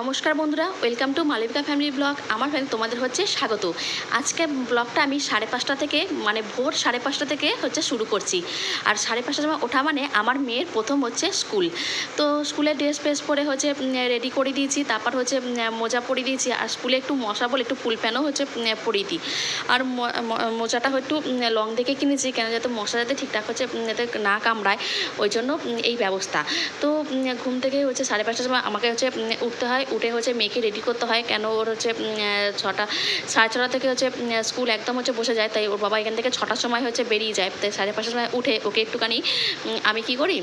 নমস্কার বন্ধুরা welcome to Malabika family blog আমার ফ্যামিলি তোমাদের হচ্ছে স্বাগত। আজকে ব্লগটা আমি সাড়ে পাঁচটা থেকে মানে ভোর সাড়ে পাঁচটা থেকে হচ্ছে শুরু করছি। আর সাড়ে পাঁচটার সময় ওঠা মানে আমার মেয়ের প্রথম হচ্ছে স্কুল তো স্কুলে ড্রেস ফ্রেস পরে হচ্ছে রেডি করে দিয়েছি, তারপর হচ্ছে মোজা পরিয়ে দিয়েছি। আর স্কুলে একটু মশা বলে একটু ফুল প্যানও হচ্ছে পরিয়ে দিই। আর মোজাটা একটু লং দেখে কিনেছি, কেন যাতে মশা যাতে ঠিকঠাক হচ্ছে যাতে না কামড়ায়, ওই জন্য এই ব্যবস্থা। তো ঘুম থেকে হচ্ছে সাড়ে পাঁচটার সময় আমাকে হচ্ছে উঠতে হয়। উঠে হচ্ছে মেয়েকে রেডি করতে হয়। কেন ওর হচ্ছে ছটা, সাড়ে ছটা থেকে হচ্ছে স্কুল একদম হচ্ছে বসে যায়। তাই ওর বাবা এখান থেকে ছটার সময় হচ্ছে বেরিয়ে যায়। তাই সাড়ে পাঁচটার সময় উঠে ওকে একটুখানি আমি কি করি?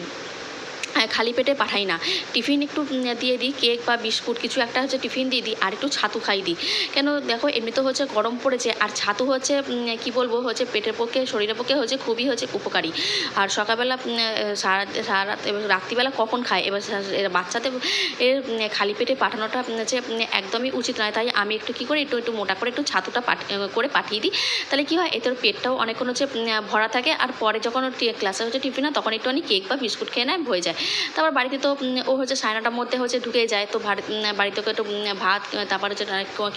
খালি পেটে পাঠাই না। টিফিন একটু দিয়ে দিই, কেক বা বিস্কুট, কিছু একটা হচ্ছে টিফিন দিয়ে দিই, আর একটু ছাতু খাই দিই। কেন দেখো এমনিতে হচ্ছে গরম পড়েছে, আর ছাতু হচ্ছে কি বলব, হচ্ছে পেটের পক্ষে, শরীরের পক্ষে হচ্ছে খুবই হচ্ছে উপকারী। আর সকালবেলা সারা সারা রাত্রিবেলা কখন খায়? এবার বাচ্চাদের, এর খালি পেটে পাঠানোটা হচ্ছে একদমই উচিত নয়। তাই আমি একটু কী করি, একটু একটু মোটা করে একটু ছাতুটা করে পাঠিয়ে দিই। তাহলে কী হয়, এতে পেটটাও অনেকক্ষণ হচ্ছে ভরা থাকে, আর পরে যখন ক্লাসে হচ্ছে টিফিন হয়, তখন একটুখানি কেক বা বিস্কুট খেয়ে নেয়, হয়ে যায়। তারপর বাড়িতে তো ও হচ্ছে সাড়ে নটার মধ্যে হচ্ছে ঢুকে যায়, তো বাড়িতে একটু ভাত, তারপর হচ্ছে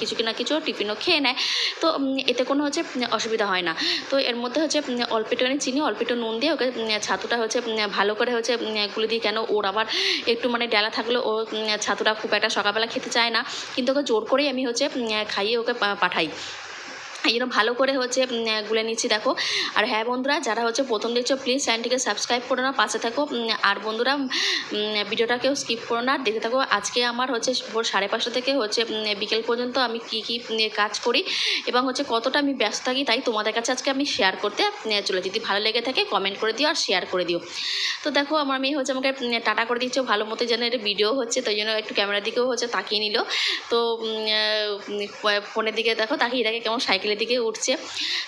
কিছু কিনা কিছু টিফিনও খেয়ে নেয়। তো এতে কোনো হচ্ছে অসুবিধা হয় না। তো এর মধ্যে হচ্ছে অল্প একটুখানি চিনি, অল্প একটু নুন দিয়ে ওকে ছাতুটা হচ্ছে ভালো করে হচ্ছে গুলে দিই কেন ওর আবার একটু মানে ডেলা থাকলেও ও ছাতুটা খুব একটা সকালবেলা খেতে চায় না। কিন্তু ওকে জোর করেই আমি হচ্ছে খাইয়ে ওকে পাঠাই। এই জন্য ভালো করে হচ্ছে গুলে নিচ্ছি, দেখো। আর হ্যাঁ বন্ধুরা, যারা হচ্ছে প্রথম দেখছ প্লিজ চ্যানেলটিকে সাবস্ক্রাইব করো না, পাশে থাকো। আর বন্ধুরা ভিডিওটাকেও স্কিপ করো না দেখে থাকো। আজকে আমার হচ্ছে ভোর সাড়ে পাঁচটা থেকে হচ্ছে বিকেল পর্যন্ত আমি কী কী কাজ করি এবং হচ্ছে কতটা আমি ব্যস্ত থাকি তাই তোমাদের কাছে আজকে আমি শেয়ার করতে চলে যদি ভালো লেগে থাকে কমেন্ট করে দিও আর শেয়ার করে দিও। তো দেখো, আমার মেয়ে হচ্ছে আমাকে টাটা করে দিচ্ছে, ভালো মতো যেন এটা ভিডিও হচ্ছে, তাই জন্য একটু ক্যামেরার দিকেও হচ্ছে তাকিয়ে নিল। তো ফোনের দিকে দেখো, তাকিয়ে দেখে কেমন সাইকেলের দিকে উঠছে।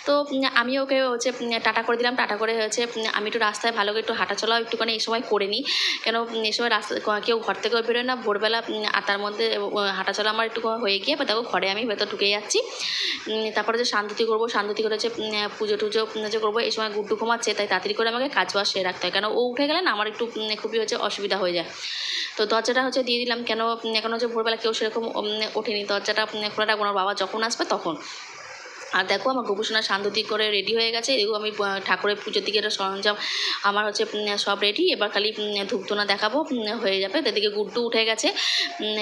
তো আমি ওকে হচ্ছে টাটা করে দিলাম। টাটা করে হচ্ছে আমি একটু রাস্তায় ভালো করে একটু হাঁটাচলাও একটুখানি এই সময় করে নিই। কেন এই সময় রাস্তা কেউ ঘর থেকেও বেরোয় না। ভোরবেলা আর তার মধ্যে হাঁটাচলা আমার একটু হয়ে গিয়ে দেখো ঘরে আমি ভেতর ঢুকে যাচ্ছি। তারপরে যে শান্তি করব শান্তি করে হচ্ছে পুজো টুজো যে করব এই সময় গুড্ডু ঘুমাচ্ছে তাই তাড়াতাড়ি করে আমাকে কাজ বাজ সেরে রাখতে হয়। কেন ও উঠে গেলে না আমার একটু খুবই হচ্ছে অসুবিধা হয়ে যায়। তো দরজাটা হচ্ছে দিয়ে দিলাম। কেন এখন হচ্ছে ভোরবেলা কেউ সেরকম ওঠেনি। দরজাটা উম, খোলা রাখব ওনার বাবা যখন আসবে তখন। আর দেখো আমার গোপুসোনা শান্ততি করে রেডি হয়ে গেছে। এদিকেও আমি ঠাকুরের পুজোর দিকে একটা সরঞ্জাম আমার হচ্ছে সব রেডি এবার খালি ধূপধুনা দেখাবো হয়ে যাবে। তো এদিকে গুড্ডু উঠে গেছে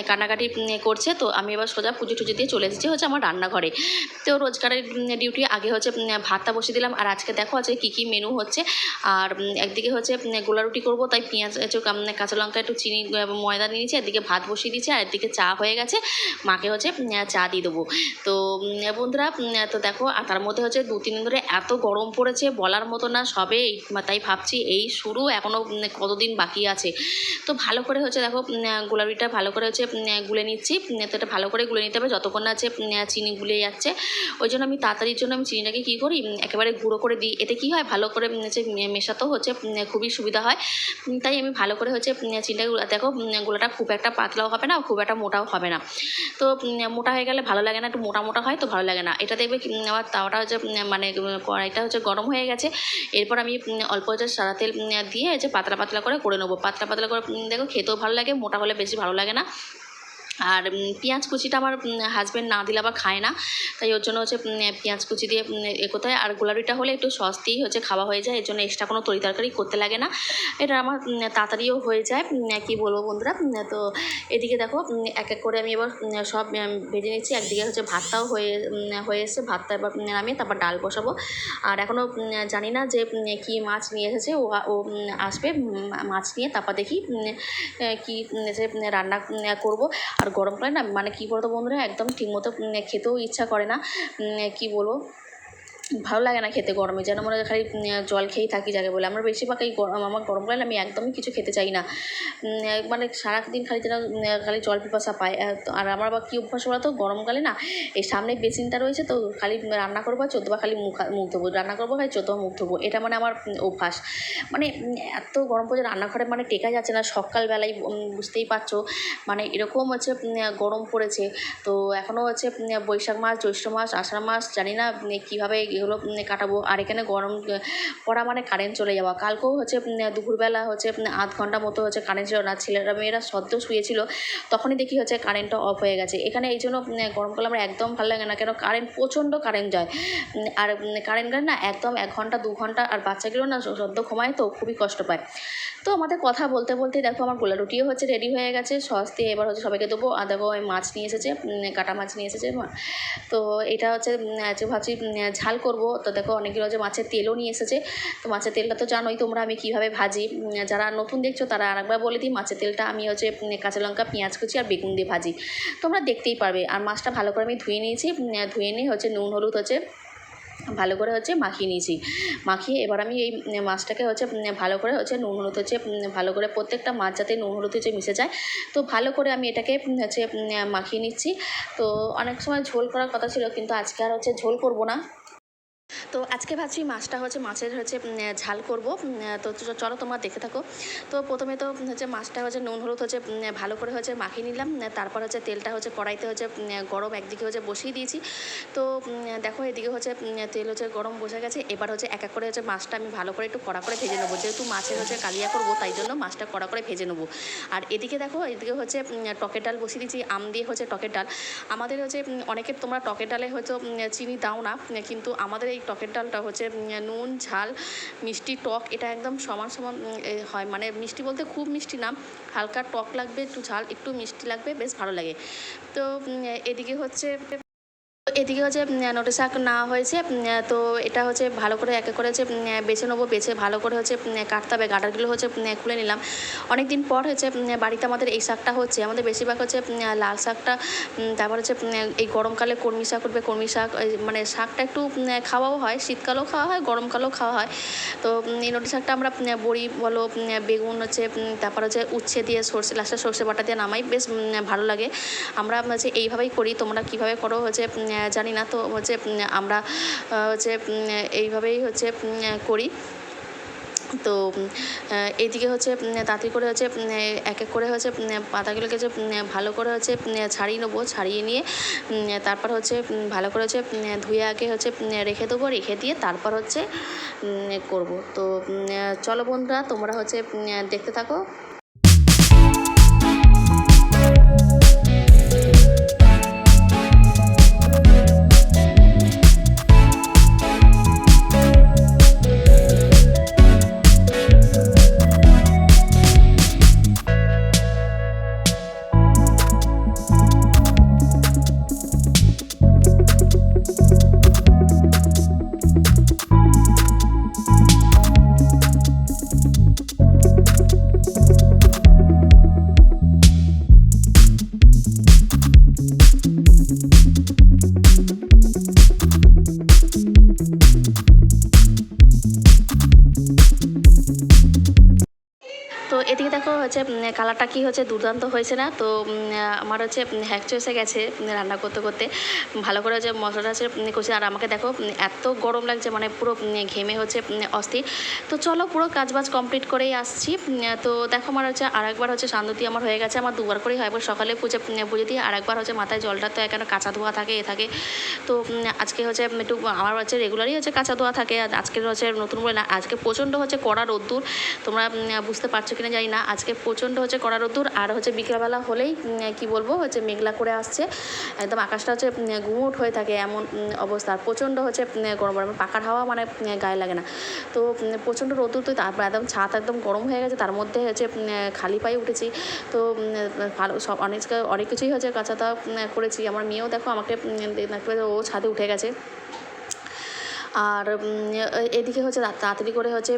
কান্নাকাটি করছে। তো আমি এবার সোজা পুজো টুজো দিয়ে চলে এসেছি হচ্ছে আমার রান্নাঘরে। তো রোজগারের ডিউটি আগে হচ্ছে ভাতটা বসিয়ে দিলাম। আর আজকে দেখো আছে কী কী মেনু হচ্ছে। আর একদিকে হচ্ছে গোলা রুটি করব, তাই পেঁয়াজ কাঁচা লঙ্কা, একটু চিনি ময়দা নিয়েছি। একদিকে ভাত বসিয়ে দিয়েছি, আর একদিকে চা হয়ে গেছে। মাকে হচ্ছে চা দিয়ে দেবো। তো বন্ধুরা তো দেখো, আর তার মধ্যে হচ্ছে দু তিন দিন ধরে এত গরম পড়েছে, বলার মতো না, সবে তাই ভাবছি এই শুরু এখনও কতদিন বাকি আছে। তো ভালো করে হচ্ছে দেখো গোলাপিটা ভালো করে হচ্ছে গুলে নিচ্ছি তো এটা ভালো করে গুলে নিতে হবে, যতক্ষণ না হচ্ছে চিনি গুলে যাচ্ছে। ওই জন্য আমি তাড়াতাড়ির জন্য আমি চিনিটাকে কী করি একেবারে গুঁড়ো করে দিই। এতে কী হয়, ভালো করে হচ্ছে মেশাতেও হচ্ছে খুবই সুবিধা হয়। তাই আমি ভালো করে হচ্ছে চিনিটা দেখো গোলাটা খুব একটা পাতলাও হবে না, খুব একটা মোটাও হবে না। তো মোটা হয়ে গেলে ভালো লাগে না, একটু মোটা মোটা হয়, তো ভালো লাগে না। এটা দেখবে আমার তাওয়াটা হচ্ছে মানে কড়াইটা হচ্ছে গরম হয়ে গেছে। এরপর আমি অল্প হচ্ছে সাদা তেল দিয়ে হচ্ছে পাতলা পাতলা করে করে নেব। পাতলা পাতলা করে দেখো খেতেও ভালো লাগে, মোটা হলে বেশি ভালো লাগে না। আর পেঁয়াজ কুচিটা আমার হাজব্যান্ড না দিলে আবার খায় না। তাই ওর জন্য হচ্ছে পেঁয়াজ কুচি দিয়ে এ কোথায়? আর গোলাপিটা হলে একটু সস দিয়েই হচ্ছে খাওয়া হয়ে যায়। এর জন্য এক্সট্রা কোনো তরি তরকারি করতে লাগে না। এটা আমার তাড়াতাড়িও হয়ে যায়। কী বলব বন্ধুরা? তো এদিকে দেখো এক এক করে আমি এবার সব ভেজে নিচ্ছি। একদিকে হচ্ছে ভাতটাও হয়ে হয়ে এসেছে। ভাতটা এবার নামিয়ে তারপর ডাল বসাবো। আর এখনও জানি না যে কী মাছ নিয়ে এসেছে। ও ও আসবে মাছ নিয়ে। তারপর দেখি কী রান্না করব। আর গরমকালে না মানে কী বলতো বন্ধুরা একদম ঠিকমতো খেতেও ইচ্ছা করে না কী বলব ভালো লাগে না খেতে গরমে। যেন মনে হয় খালি জল খেয়েই থাকি যাকে বলে। আমার বেশিরভাগ এই গরম আমার গরমকালে আমি একদমই কিছু খেতে চাই না। মানে সারাদিন খালি যেন খালি জল পিপাসা পায়। আর আমার আবার কী অভ্যাস বলো তো গরমকালে না, এই সামনে বেসিনটা রয়েছে তো, খালি রান্না করব আর চোদ্দবার খালি মুখ মুখ ধোবো। রান্না করব খালি চোদ্দবার মুখ ধোবো। এটা মানে আমার অভ্যাস। মানে এত গরম পড়ছে রান্নাঘরে মানে টেকা যাচ্ছে না। সকালবেলায় বুঝতেই পারছ। মানে এরকম হচ্ছে গরম পড়েছে। তো এখনও হচ্ছে বৈশাখ মাস, জ্যৈষ্ঠ মাস, আষাঢ় মাস, জানি না কীভাবে এগুলো কাটাবো। আর এখানে গরম পড়া মানে কারেন্ট চলে যাওয়া। কালকেও হচ্ছে দুপুরবেলা হচ্ছে আধ ঘণ্টা মতো হচ্ছে কারেন্ট ছিল না। ছেলেরা, মেয়েরা সদ্য শুয়েছিল। তখনই দেখি হচ্ছে কারেন্টটা অফ হয়ে গেছে। এখানে এই জন্য গরমকালে আমার একদম ভালো লাগে না। কেন? কারেন্ট প্রচণ্ড কারেন্ট যায়। আর কারেন্ট গেলে না একদম এক ঘণ্টা, দু ঘণ্টা, আর বাচ্চাগুলো না সদ্য ঘুমায় তো খুবই কষ্ট পায়। তো আমাদের কথা বলতে বলতে দেখো আমার গোলা রুটিও হচ্ছে রেডি হয়ে গেছে। সস দিয়ে এবার হচ্ছে সবাইকে দেবো। আর দেখো ওই মাছ নিয়ে এসেছে কাটা মাছ নিয়ে এসেছে। তো এটা হচ্ছে ভাবছি ঝাল করব। তো দেখো, অনেকগুলো হচ্ছে মাছের তেলও নিয়ে এসেছে। তো মাছের তেলটা তো জানোই তোমরা আমি কীভাবে ভাজি। যারা নতুন দেখছ তারা আরেকবার বলে দিই, মাছের তেলটা আমি হচ্ছে কাঁচা লঙ্কা, পেঁয়াজ কুচি আর বেগুন দিয়ে ভাজি। তোমরা দেখতেই পারবে। আর মাছটা ভালো করে আমি ধুয়ে নিয়েছি ধুয়ে নিয়ে হচ্ছে নুন, হলুদ হচ্ছে ভালো করে হচ্ছে মাখিয়ে নিয়েছি। মাখিয়ে এবার আমি এই মাছটাকে হচ্ছে ভালো করে হচ্ছে নুন, হলুদ হচ্ছে ভালো করে প্রত্যেকটা মাছ যাতে নুন, হলুদ হচ্ছে মিশে যায়। তো ভালো করে আমি এটাকে হচ্ছে মাখিয়ে নিচ্ছি। তো অনেক সময় ঝোল করার কথা ছিল, কিন্তু আজকে আর হচ্ছে ঝোল করব না। তো আজকে ভাবছি মাছটা হচ্ছে মাছের হচ্ছে ঝাল করব। তো চলো তোমরা দেখে থাকো। তো প্রথমে তো হচ্ছে মাছটা হচ্ছে নুন, হলুদ হচ্ছে ভালো করে হচ্ছে মাখিয়ে নিলাম। তারপর হচ্ছে তেলটা হচ্ছে কড়াইতে হচ্ছে গরম একদিকে হচ্ছে বসিয়ে দিয়েছি। তো দেখো এদিকে হচ্ছে তেল হচ্ছে গরম বসে গেছে। এবার হচ্ছে এক এক করে হচ্ছে মাছটা আমি ভালো করে একটু কড়া করে ভেজে নেব। যেহেতু মাছের হচ্ছে কালিয়া করব, তাই জন্য মাছটা কড়া করে ভেজে নেব। আর এদিকে দেখো, এদিকে হচ্ছে টকের ডাল বসিয়ে দিয়েছি, আম দিয়ে হচ্ছে টকের ডাল। আমাদের হচ্ছে অনেকের তোমরা টকের ডালে হয়তো চিনি দাও না, কিন্তু আমাদের এই টকের ডালটা হচ্ছে নুন, ঝাল, মিষ্টি, টক, এটা একদম সমান সমান হয়। মানে মিষ্টি বলতে খুব মিষ্টি না, হালকা টক লাগবে, একটু ঝাল, একটু মিষ্টি লাগবে, বেশ ভালো লাগে। তো এদিকে হচ্ছে এদিকে হচ্ছে নোটে শাক না হয়েছে তো এটা হচ্ছে ভালো করে একে করে হচ্ছে বেছে নেব, বেছে ভালো করে হচ্ছে কাটতে হবে, গাডারগুলো হচ্ছে খুলে নিলাম। অনেক দিন পর হচ্ছে বাড়িতে আমাদের এই শাকটা হচ্ছে, আমাদের বেশিরভাগ হচ্ছে লাল শাকটা তারপর হচ্ছে এই গরমকালে কর্মী শাক উঠবে কর্মী শাক মানে শাকটা একটু খাওয়াও হয়, শীতকালেও খাওয়া হয়, গরমকালেও খাওয়া হয়। তো এই নোটে শাকটা আমরা বড়ি বলো বেগুন হচ্ছে তারপর হচ্ছে উচ্ছে দিয়ে সর্ষে, লাস্টে সর্ষে বাটা দিয়ে নামাই, বেশ ভালো লাগে। আমরা হচ্ছে এইভাবেই করি, তোমরা কীভাবে করো হচ্ছে জানি না তো হচ্ছে আমরা হচ্ছে এইভাবেই হচ্ছে করি তো এইদিকে হচ্ছে তাঁতি করে হচ্ছে এক এক করে হচ্ছে পাতাগুলোকে হচ্ছে ভালো করে হচ্ছে ছাড়িয়ে নেব ছাড়িয়ে নিয়ে তারপর হচ্ছে ভালো করে হচ্ছে ধুয়ে আগে হচ্ছে রেখে দেবো রেখে দিয়ে তারপর হচ্ছে করব তো চলো বন্ধুরা তোমরা হচ্ছে দেখতে থাকো কালারটা কি হচ্ছে দুর্দান্ত হয়েছে না? তো আমার হচ্ছে হ্যাকচো এসে গেছে রান্না করতে করতে। ভালো করে হচ্ছে মশলাটা হচ্ছে কষে আর আমাকে দেখো এত গরম লাগছে মানে পুরো ঘেমে হচ্ছে অস্থির। তো চলো, পুরো কাজবাজ কমপ্লিট করেই আসছি। তো দেখো, আমার হচ্ছে আরেকবার হচ্ছে শান্তি আমার হয়ে গেছে, আমার দুবার করেই হয়। একবার সকালে পুজো পুজো দিয়ে আরেকবার হচ্ছে মাথায় জলটা তো এখানে কাঁচা ধোয়া থাকে, এ থাকে। তো আজকে হচ্ছে একটু আমার হচ্ছে রেগুলারই হচ্ছে কাঁচা ধোয়া থাকে, আর আজকের হচ্ছে নতুন করে না, আজকে প্রচণ্ড হচ্ছে কড়া রোদ্দুর। তোমরা বুঝতে পারছ কিনা জানি না, আজকে প্রচণ্ড হচ্ছে কড়া রোদ্দুর আর হচ্ছে বিকেলবেলা হলেই কি বলব, হচ্ছে মেঘলা করে আসছে। একদম আকাশটা হচ্ছে গুমোট হয়ে থাকে এমন অবস্থা। প্রচণ্ড হচ্ছে গরম গরম। পাকার হাওয়া মানে গায়ে লাগে না। তো প্রচণ্ড রোদ্দুর তো তারপর একদম ছাদ একদম গরম হয়ে গেছে। তার মধ্যে হচ্ছে খালি পায়ে উঠেছি। তো ভালো, সব অনেক অনেক কিছুই হচ্ছে কাঁচাতা করেছি। আমার মেয়েও দেখো আমাকে ও ছাদে উঠে গেছে। আর এদিকে হচ্ছে তাড়াতাড়ি করে হচ্ছে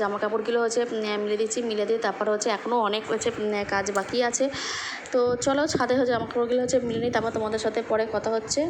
জামা কাপড়গুলো হচ্ছে মিলে দিচ্ছি, মিলে দিয়ে তারপর হচ্ছে এখনও অনেক হচ্ছে কাজ বাকি আছে। তো চলো ছাদে হচ্ছে জামা কাপড়গুলো হচ্ছে মিলে নিই, তারপর তোমাদের সাথে পরে কথা হচ্ছে।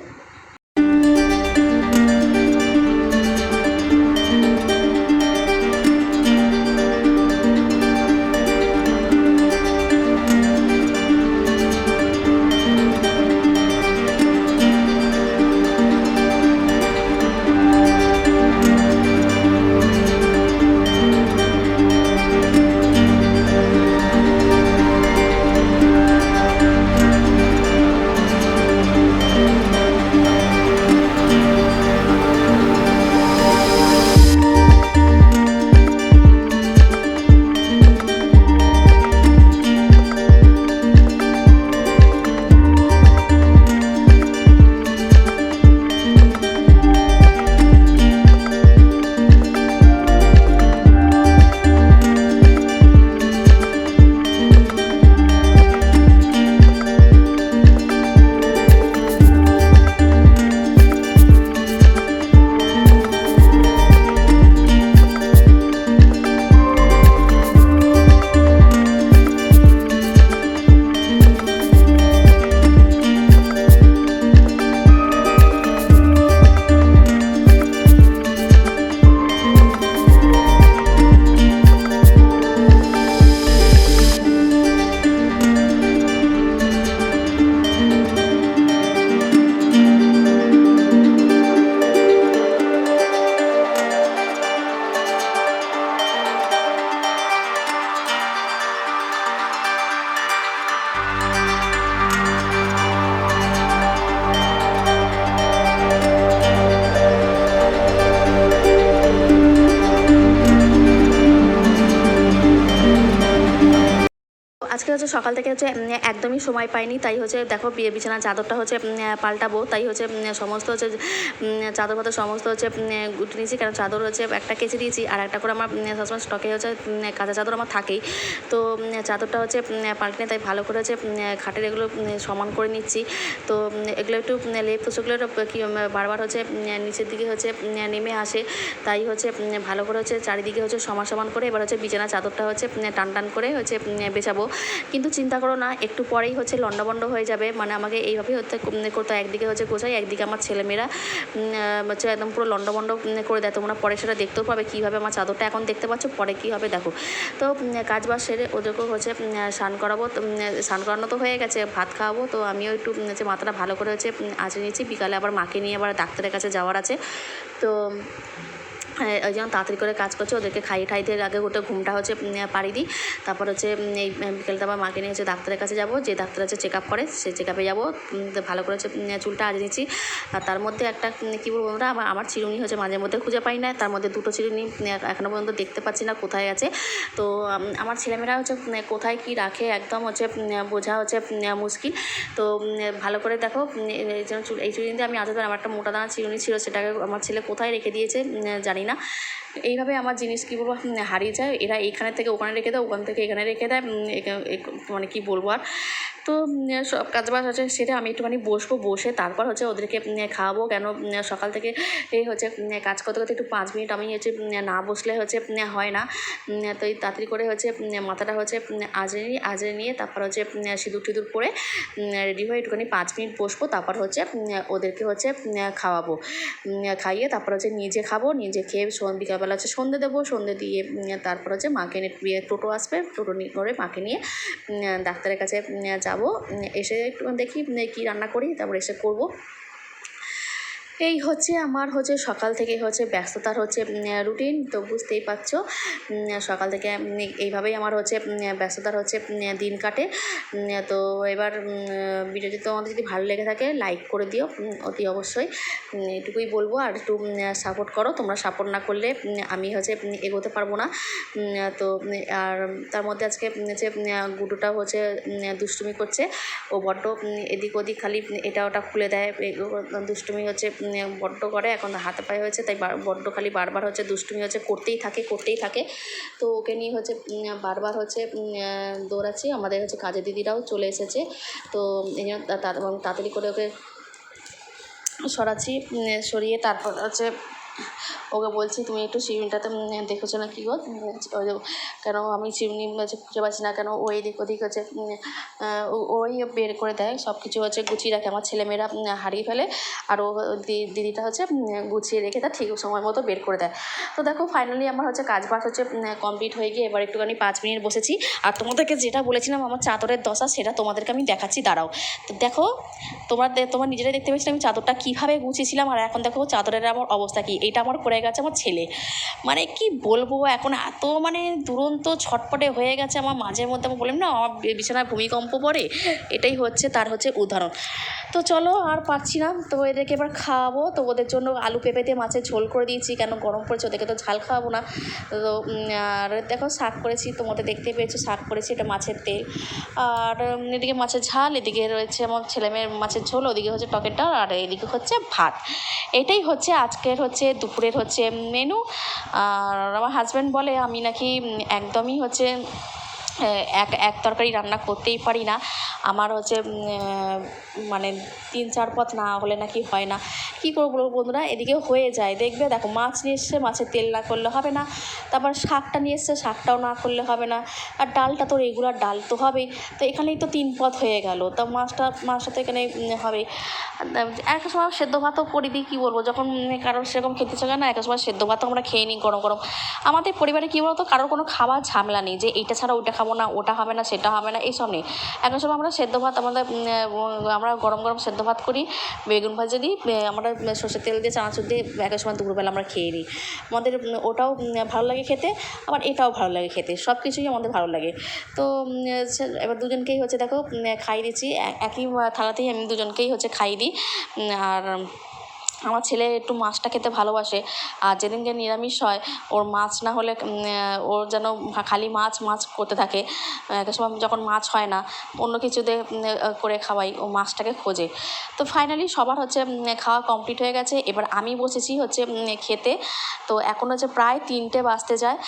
হচ্ছে সকাল থেকে হচ্ছে একদমই সময় পাইনি তাই হচ্ছে দেখো বিছানার চাদরটা হচ্ছে পাল্টাবো তাই হচ্ছে সমস্ত হচ্ছে চাদর ফাদর সমস্ত হচ্ছে গুটে নিয়েছি কারণ চাদর হচ্ছে একটা কেচে দিয়েছি আর একটা করে আমার সবসময় স্টকে হচ্ছে কাঁচা চাদর আমার থাকেই তো চাদরটা হচ্ছে পাল্টে তাই ভালো করে হচ্ছে খাটের এগুলো সমান করে নিচ্ছি তো এগুলো একটু লেপ তোষকগুলো একটু কি বারবার হচ্ছে নিচের দিকে হচ্ছে নেমে আসে তাই হচ্ছে ভালো করে হচ্ছে চারিদিকে হচ্ছে সমান সমান করে এবার হচ্ছে বিছানা চাদরটা হচ্ছে টান টান করে হচ্ছে বেছাবো কিন্তু চিন্তা করো না একটু পরেই হচ্ছে লন্ডভন্ড হয়ে যাবে। মানে আমাকে এইভাবেই হচ্ছে উম, করতে। একদিকে হচ্ছে গোছাই একদিকে আমার ছেলেমেয়েরা হচ্ছে একদম পুরো লন্ডভন্ড উম, করে দেয়। তোমরা পরে সেটা দেখতেও পাবে কীভাবে আমার চাদরটা এখন দেখতে পাচ্ছ পরে কী হবে দেখো। তো কাজ বাজ সেরে ওদেরকেও হচ্ছে স্নান করাবো। স্নান করানো তো হয়ে গেছে ভাত খাওয়াবো। তো আমিও একটু হচ্ছে মাথাটা ভালো করে হচ্ছে আঁচড়ে নিয়েছি বিকালে আবার মাকে নিয়ে আবার ডাক্তারের কাছে যাওয়ার আছে। তো ওই জন্য তাড়াতাড়ি করে কাজ করছে, ওদেরকে খাইয়ে ঠাইতে আগে গোটা ঘুমটা হচ্ছে পাড়িয়ে দিই। তারপর হচ্ছে এই বিকেলটা আবার মাকে নিয়ে হচ্ছে ডাক্তারের কাছে যাব, যে ডাক্তার হচ্ছে চেক আপ করে, সে চেক আপে যাব ভালো করে হচ্ছে চুলটা আজে নিচ্ছি। আর তার মধ্যে একটা কী বলব বন্ধুরা আমার আমার চিরুনি হচ্ছে মাঝে মধ্যে খুঁজে পাই না, তার মধ্যে দুটো চিরুনি এখনও পর্যন্ত দেখতে পাচ্ছি না কোথায় আছে। তো আমার ছেলেমেয়েরা হচ্ছে কোথায় কী রাখে একদম হচ্ছে বোঝা হচ্ছে মুশকিল। তো ভালো করে দেখো এই চুল, এই চিরুনি দিয়ে আমি আমার একটা মোটা দানা চিরুনি ছিল, সেটাকে আমার ছেলে কোথায় রেখে দিয়েছে জানি না এইভাবে আমার জিনিস, কী বলব হারিয়ে যায়। এরা এইখানে থেকে ওখানে রেখে দেয়, ওখান থেকে এখানে রেখে দেয় মানে কি বলব আর। তো সব কাজ বাজ হচ্ছে সেটা আমি একটুখানি বসবো, বসে তারপর হচ্ছে ওদেরকে খাওয়াবো কেন সকাল থেকে এই হচ্ছে কাজ করতে করতে একটু পাঁচ মিনিট আমি হচ্ছে না বসলে হচ্ছে হয় না। তো এই তাড়াতাড়ি করে হচ্ছে মাথাটা হচ্ছে আজরে নিই আজরে নিয়ে তারপর হচ্ছে সিঁদুর টিঁদুর পরে রেডি হয়ে একটুখানি পাঁচ মিনিট বসবো, তারপর হচ্ছে ওদেরকে হচ্ছে খাওয়াবো। খাইয়ে তারপর হচ্ছে নিজে খাব, নিজে খেয়ে সন- বিকালবেলা হচ্ছে সন্ধে দেবো, সন্ধে দিয়ে তারপর হচ্ছে মাকে নিয়ে টোটো আসবে, টোটো নিয়ে, করে মাকে নিয়ে ডাক্তারের কাছে যাব এসে একটু দেখি কী রান্না করি, তারপর এসে করব। এই হচ্ছে আমার হচ্ছে সকাল থেকে হচ্ছে ব্যস্ততার হচ্ছে রুটিন তো বুঝতেই পারছ। সকাল থেকে এইভাবেই আমার হচ্ছে ব্যস্ততার হচ্ছে দিন কাটে। তো এবার ভিডিওটি তোমাদের যদি ভালো লেগে থাকে লাইক করে দিও অতি অবশ্যই। এটুকুই বলব আর একটু সাপোর্ট করো। তোমরা সাপোর্ট না করলে আমি হচ্ছে এগোতে পারব না। তো আর তার মধ্যে আজকে উম, গুডুটা হচ্ছে দুষ্টুমি করছে। ও বড্ড এদিক ওদিক খালি এটা ওটা খুলে দেয়। দুষ্টুমি হচ্ছে বড্ড করে, এখন হাতে পায়ে হয়েছে, তাই বড্ড খালি বারবার হচ্ছে দুষ্টুমি হচ্ছে করতেই থাকে করতেই থাকে। তো ওকে নিয়ে হচ্ছে বারবার হচ্ছে দৌড়াচ্ছি, আমাদের হচ্ছে কাজের দিদিরাও চলে এসেছে। তো এই জন্য তাড়াতাড়ি করে ওকে সরাচ্ছি সরিয়ে তারপর হচ্ছে ওকে বলছি, তুমি একটু চিরুনিটাতে দেখেছ না কী গো? কেন আমি চিরুনি হচ্ছে খুঁজে পাচ্ছি না, কেন ওই দিক ওদিক হচ্ছে ওই বের করে দেয় সব কিছু হচ্ছে গুছিয়ে রাখে, আমার ছেলেমেয়েরা হারিয়ে ফেলে, আর ও দিদিটা হচ্ছে গুছিয়ে রেখে দেয় ঠিক সময় মতো বের করে দেয়। তো দেখো ফাইনালি আমার হচ্ছে কাজ বাজ হচ্ছে কমপ্লিট হয়ে গিয়ে, এবার একটুখানি পাঁচ মিনিট বসেছি, আর তোমাদেরকে যেটা বলেছিলাম, আমার চাদরের দশা, সেটা তোমাদেরকে আমি দেখাচ্ছি, দাঁড়াও। তো দেখো, তোমরা তোমরা নিজেরাই দেখতে পেয়েছিলে আমি চাদরটা কীভাবে গুছিয়েছিলাম, আর এখন দেখো, চাদরের আমার অবস্থা কী, এটা আমার করে গেছে আমার ছেলে। মানে কি বলব, এখন এত মানে দুরন্ত, ছটপটে হয়ে গেছে আমার মাঝে মধ্যে। আমি বললাম, না, আমার বিছানায় ভূমিকম্প পড়ে। এটাই হচ্ছে, তার হচ্ছে উদাহরণ। তো চলো, আর পারছি না। তো এদেরকে এবার খাওয়াবো। তো ওদের জন্য আলু পেঁপে দিয়ে মাছের ঝোল করে দিয়েছি। কেন গরম পড়েছে, ওদেরকে তো ঝাল খাওয়াবো না। তো আর দেখো, শাক করেছি। তোমাদের দেখতে পেয়েছ, শাক করেছি, এটা মাছের তেল। আর এদিকে মাছের ঝাল, এদিকে রয়েছে আমার ছেলে মেয়ের মাছের ঝোল, ওদিকে হচ্ছে টকের ডাল, আর এদিকে হচ্ছে ভাত। এটাই হচ্ছে আজকের হচ্ছে, দুপুরের হচ্ছে মেনু আর আমার হাজব্যান্ড বলে আমি নাকি একদমই হচ্ছে এক এক তরকারি রান্না করতেই পারি না। আমার হচ্ছে মানে তিন, চার পথ না হলে নাকি হয় না। কী করব বলব বন্ধুরা? এদিকে হয়ে যায়। দেখবে দেখো, মাছ নিয়ে এসছে, মাছের তেল না করলে হবে না। তারপর শাকটা নিয়ে এসছে, শাকটাও না করলে হবে না। আর ডালটা তো রেগুলার ডাল তো হবেই। তো এখানেই তো তিন পথ হয়ে গেল। তা মাছটা মাছটা তো এখানে হবে। এক সময় সেদ্ধ ভাতও করে দিই, কী বলব? যখন কারোর সেরকম খেতে চায় না, এক সময় সেদ্ধ ভাতও আমরা খেয়ে নিই গরম গরম। আমাদের পরিবারে কী বলতো? কারোর কোনো খাবার ঝামেলা নেই যে, এইটা ছাড়া ওইটা খাব না, ওটা হবে না, সেটা হবে না, এইসব নেই। এক সময় আমরা সেদ্ধ ভাত আমাদের আমরা গরম গরম সেদ্ধ ভাত করি, বেগুন ভাজা দিই আমরা সর্ষের তেল দিয়ে, চানাচুর দিয়ে এক সময় দুপুরবেলা আমরা খেয়ে নিই। আমাদের ওটাও ভালো লাগে খেতে, আবার এটাও ভালো লাগে খেতে সব কিছুই আমাদের ভালো লাগে। তো এবার দুজনকেই হচ্ছে দেখো খাইয়ে দিচ্ছি একই থালাতেই আমি দুজনকেই হচ্ছে খাইয়ে দিই আর আমার ছেলে একটু মাছটা খেতে ভালোবাসে। আর যেদিনকে নিরামিষ হয় ওর মাছ না হলে ওর যেন খালি মাছ মাছ করতে থাকে। একটা সময় যখন মাছ হয় না অন্য কিছু দিয়ে উম, আহ, করে খাওয়াই ও মাছটাকে খোঁজে। তো ফাইনালি সবার হচ্ছে খাওয়া কমপ্লিট হয়ে গেছে। এবার আমি বসেছি হচ্ছে খেতে। তো এখন হচ্ছে প্রায় তিনটে বাজতে যায়।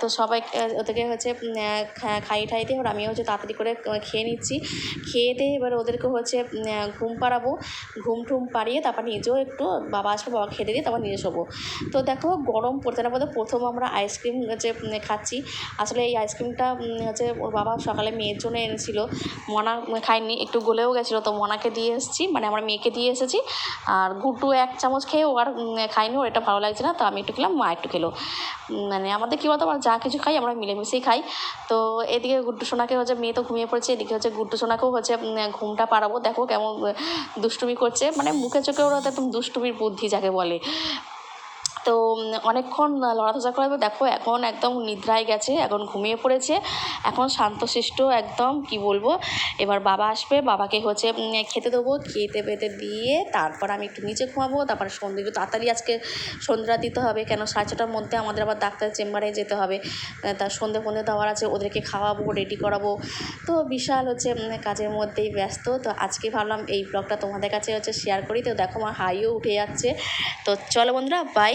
তো সবাই ওদেরকে হচ্ছে উম, আহ, খা- খাইয়ে ঠাইতে এবার আমিও হচ্ছে তাড়াতাড়ি করে খেয়ে নিচ্ছি। খেয়ে দিয়ে এবার ওদেরকে হচ্ছে ঘুম পাড়াবো। ঘুম টুম পাড়িয়ে তারপর নিজেও একটু বাবা আসবে বাবা খেতে দিয়ে তারপর নিয়ে শোবো তো দেখো গরম পড়তে না পড়তে প্রথম আমরা আইসক্রিম হচ্ছে খাচ্ছি। আসলে এই আইসক্রিমটা হচ্ছে ওর বাবা সকালে মেয়ের জন্য এনেছিল। মনা খায়নি, একটু গলেও গেছিল। তো মনাকে দিয়ে এসেছি মানে আমার মেয়েকে দিয়ে এসেছি। আর গুড্ডু এক চামচ খেয়ে ও আর খায়নি, ওর এটা ভালো লাগছে না, তো আমি একটু খেলাম, মা একটু খেলো। মানে আমাদের কী বলতো, আমরা যা কিছু খাই, আমরা মিলেমিশেই খাই। তো এদিকে গুড্ডু সোনাকে হচ্ছে, মেয়ে তো ঘুমিয়ে পড়েছে, এদিকে হচ্ছে গুড্ডু সোনাকেও হচ্ছে ঘুমটা পাড়াবো। দেখো কেমন দুষ্টুমি করছে। মানে মুখে চোখে ওরা একদম দুষ্টুমির বুদ্ধি যাকে বলে। তো অনেকক্ষণ লড়াচড়া করাবে দেখো, এখন একদম নিদ্রায় গেছে, এখন ঘুমিয়ে পড়েছে, এখন শান্তশিষ্ট একদম, কি বলব? এবার বাবা আসবে, বাবাকে হচ্ছে খেতে দেবো, খেতে পেতে দিয়ে তারপর আমি একটু নিচে ঘুমাবো, তারপর সন্ধ্যে একটু তাড়াতাড়ি আজকে সন্ধ্যা দিতে হবে কেন সাড়ে ছটার মধ্যে আমাদের আবার ডাক্তার চেম্বারে যেতে হবে। তার সন্ধে ফন্ধে দেওয়ার আছে, ওদেরকে খাওয়াবো রেডি করাবো। তো বিশাল হচ্ছে কাজের মধ্যেই ব্যস্ত। তো আজকে ভাবলাম এই ব্লগটা তোমাদের কাছে হচ্ছে শেয়ার করি। তো দেখো, আমার হাইও উঠে যাচ্ছে। তো চলো বন্ধুরা বাই